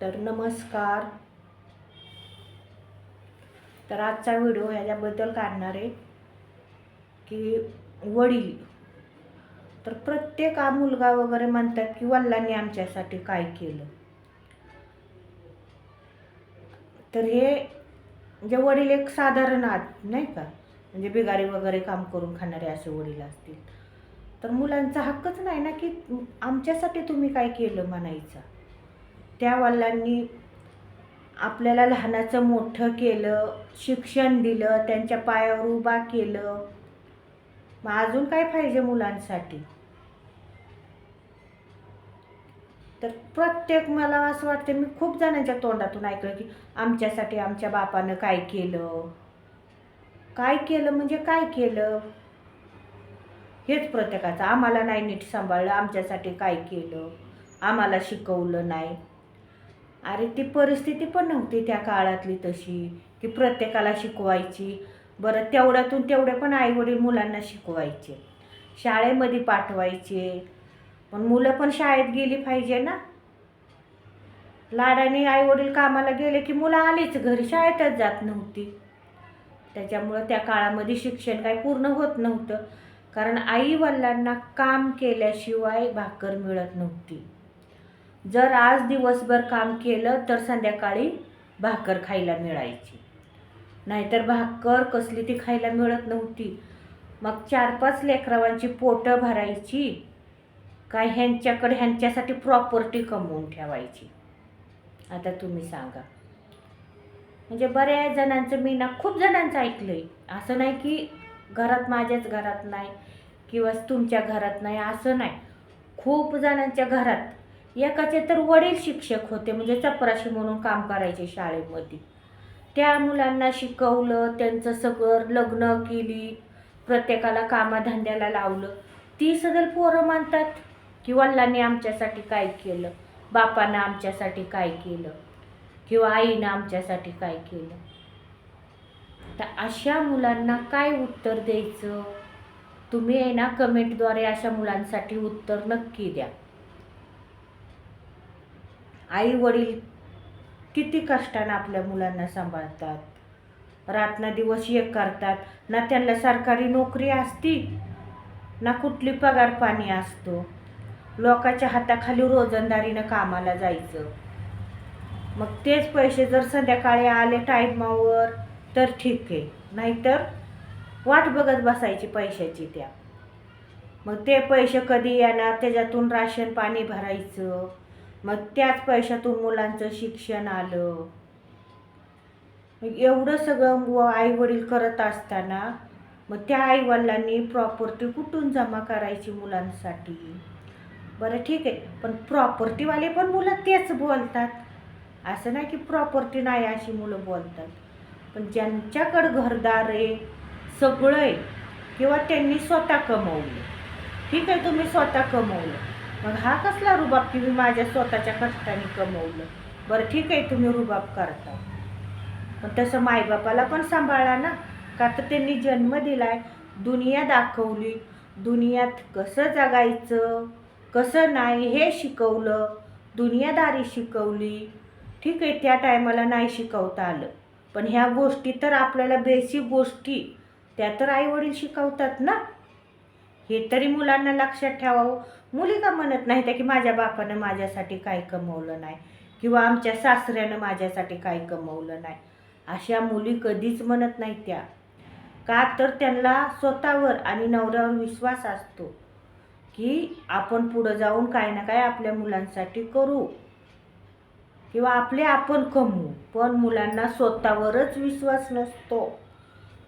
तर नमस्कार. तर आजचा व्हिडिओ ह्याच्याबद्दल काढणार आहे की वडील. तर प्रत्येक हा मुलगा वगैरे म्हणतात की वडिलांनी आमच्यासाठी काय केलं? तर हे म्हणजे वडील एक साधारण आत नाही का? म्हणजे बिगारी वगैरे काम करून खाणारे असे वडील असतील. तर मुलांचा हक्कच नाही ना की आमच्यासाठी तुम्ही काय केलं म्हणायचं? त्या वडिलांनी आपल्याला लहानाचं मोठं केलं शिक्षण दिलं त्यांच्या पायावर उभा केलं. मग अजून काय पाहिजे मुलांसाठी? तर प्रत्येक मला असं वाटतं मी खूप जणांच्या तोंडातून ऐकलं की आमच्यासाठी आमच्या बापानं काय केलं? काय केलं म्हणजे काय केलं? हेच प्रत्येकाचं. आम्हाला नाही नीट सांभाळलं आमच्यासाठी काय केलं? आम्हाला शिकवलं नाही. अरे ती परिस्थिती पण नव्हती त्या काळातली तशी की प्रत्येकाला शिकवायची. बरं तेवढ्यातून तेवढे पण आईवडील मुलांना शिकवायचे. शाळेमध्ये पाठवायचे. पण मुलं पण शाळेत गेली पाहिजे ना. लाडाने आईवडील कामाला गेले की मुलं आलीच घरी शाळेतच जात नव्हती. त्याच्यामुळं त्या काळामध्ये शिक्षण काही पूर्ण होत नव्हतं. कारण आई वडिलांना काम केल्याशिवाय भाकर मिळत नव्हती. जर आज दिवसभर काम केलं तर संध्याकाळी भाकर खायला मिळायची. नाहीतर भाकर कसली ती खायला मिळत नव्हती. मग चार पाच लेकरावांची पोटं भरायची. काय ह्यांच्याकडे ह्यांच्यासाठी प्रॉपर्टी कमवून ठेवायची. आता तुम्ही सांगा. म्हणजे बऱ्याच जणांचं मी ना खूप जणांचं ऐकलं आहे असं नाही की घरात माझ्याच घरात नाही किंवा तुमच्या घरात नाही असं नाही. खूप जणांच्या घरात एकाचे तर वडील शिक्षक होते म्हणजे चपराशी म्हणून काम करायचे शाळेमध्ये. त्या मुलांना शिकवलं त्यांचं सगळं लग्न केली प्रत्येकाला कामाधंद्याला लावलं. ती सगळं पोरं मानतात की वडिलांनी आमच्यासाठी काय केलं बापानं आमच्यासाठी काय केलं किंवा आईनं आमच्यासाठी काय केलं? तर अशा मुलांना काय उत्तर द्यायचं? तुम्ही आहे ना कमेंटद्वारे अशा मुलांसाठी उत्तर नक्की द्या. आई वडील किती कष्टानं आपल्या मुलांना सांभाळतात. रात्र दिवस एक करतात. ना त्यांना सरकारी नोकरी असती ना कुठली पगार पाणी असतो. लोकाच्या हाताखाली रोजंदारीनं कामाला जायचं. मग तेच पैसे जर संध्याकाळी आले टाईमावर तर ठीक आहे. नाहीतर वाट बघत बसायची पैशाची त्या. मग ते पैसे कधी येणार? त्याच्यातून राशन पाणी भरायचं. मग त्याच पैशातून मुलांचं शिक्षण आलं. मग एवढं सगळं आई वडील करत असताना मग त्या आईवडिलांनी प्रॉपर्टी कुठून जमा करायची मुलांसाठी? बरं ठीक आहे पण प्रॉपर्टीवाले पण मुलं तेच बोलतात. असं नाही की प्रॉपर्टी नाही अशी मुलं बोलतात. पण ज्यांच्याकडं घरदार आहे सगळं आहे किंवा त्यांनी स्वतः कमवलं. ठीक आहे तुम्ही स्वतः कमवलं. मग हा कसला रुबाब की मी माझ्या स्वतःच्या कष्टाने कमवलं? बरं ठीक आहे तुम्ही रुबाब करता. पण तसं मायबापाला पण सांभाळा ना. का तर त्यांनी जन्म दिलाय दुनिया दाखवली. दुनियात कसं जगायचं कसं नाही हे शिकवलं. दुनियादारी शिकवली. ठीक आहे त्या टायमाला नाही शिकवता आलं. पण ह्या गोष्टी तर आपल्याला बेसिक गोष्टी त्या तर आईवडील शिकवतात ना. हे तरी मुलांना लक्षात ठेवावं. मुली का म्हणत नाही त्या की माझ्या बापानं माझ्यासाठी काय कमवलं नाही किंवा आमच्या सासऱ्यानं माझ्यासाठी काय कमवलं नाही. अशा मुली कधीच म्हणत नाही त्या. का तर त्यांना स्वतःवर आणि नवऱ्यावर विश्वास असतो की आपण पुढं जाऊन काय ना काय आपल्या मुलांसाठी करू किंवा आपले आपण कमवू पण मुलांना स्वतःवरच विश्वास नसतो.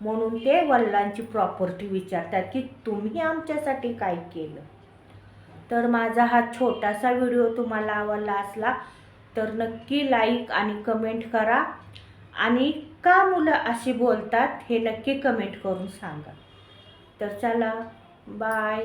म्हणून ते वडिलांची प्रॉपर्टी विचारतात की तुम्ही आमच्यासाठी काय केलं? तर माझा हा छोटासा व्हिडिओ तुम्हाला आवडला असला तर नक्की लाईक आणि कमेंट करा. आणि का मुलं अशी बोलतात हे नक्की कमेंट करून सांगा. तर चला बाय